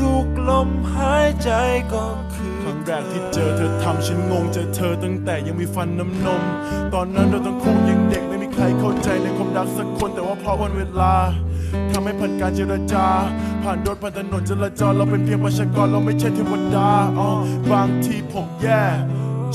ทุกลมหายใจก็คือครั้งแรกที่เจอเธอทำฉันงงเจอเธอตั้งแต่ยังมีฟันน้ำนม ตอนนั้นเราทั้งคู่ยังเด็กไม่มีใครเข้าใจในความรักสักคนแต่ว่าเพราะวันเวลาทำให้ผ่านการเจรจา ผ่านรถผ่านถนนจราจรเราเป็นเพียงประชากรเราไม่ใช่เทวดาอ๋อบางทีผมแย่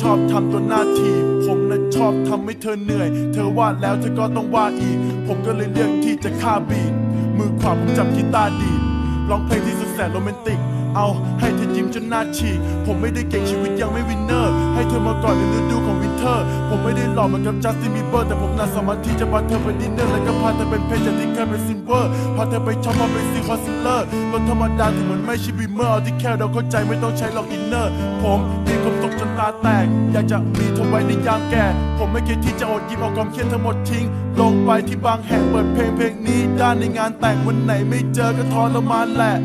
ชอบทำตัวหน้าทีผมน่ะชอบทำให้เธอเหนื่อย เธอว่าแล้วเธอก็ต้องว่าอีก ผมก็เลยเลือกที่จะฆ่าบีดมือขวาผมจับกีตาร์ดีด ร้องเพลงที่สุดแสนโรแมนติก เอาให้เธอยิ้มจนหน้าฉีกผมไม่ได้เก่งชีวิตยังไม่วินเนอร์ ให้เธอมาก่อนในฤดูของวินเทอร์ ผมไม่ได้หล่อเหมือนกับจัสตินบีเบอร์แต่ผมน่าสามารถที่จะพาเธอไปดินเนอร์แล้วก็พาเธอเป็นเพชรจากที่เคยเป็นซิลเวอร์พาเธอไปช็อปมาเป็นซีคอนซิลเลอร์รถธรรมดาถึงมันไม่ใช่บีเมอร์เอาที่แค่เราเข้าใจไม่ต้องใช้หรอกอินเนอร์ ผมมีความสุขจนตาแตก อยากจะมีเธอไว้ในยามแก่ ผมไม่คิดที่จะอดยิ้มเอาความเครียดทั้งหมดทิ้ง ลงไปที่บางแห่งเปิดเพลงเพลงนี้ด้านในงานแต่งวันไหนไม่เจอก็ทรมานแหละ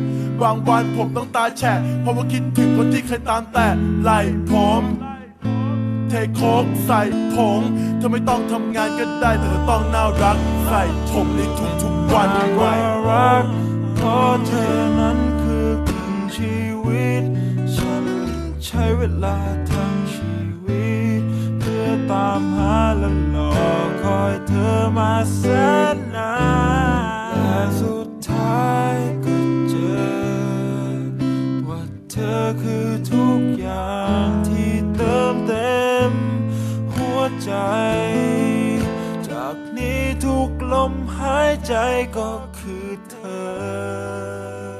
บางวันผมต้องตาแฉะเพราะว่าคิดถึงคนที่เคยตามแต่ไหลผมเทโคกใส่ผงเธอไม่ต้องทำงานก็ได้แต่เธอต้องน่ารักใส่ผมในทุกๆวันไว้ว่ารักเพราะเธอนั้นคือครึ่งชีวิต ฉันใช้เวลาทั้งชีวิต เพื่อตามหาและรอคอยเธอมาแสนนานและสุด อคือทุกอย่างที่เติมเต็ม หัวใจ จากนี้ทุกลมหายใจก็คือเธอ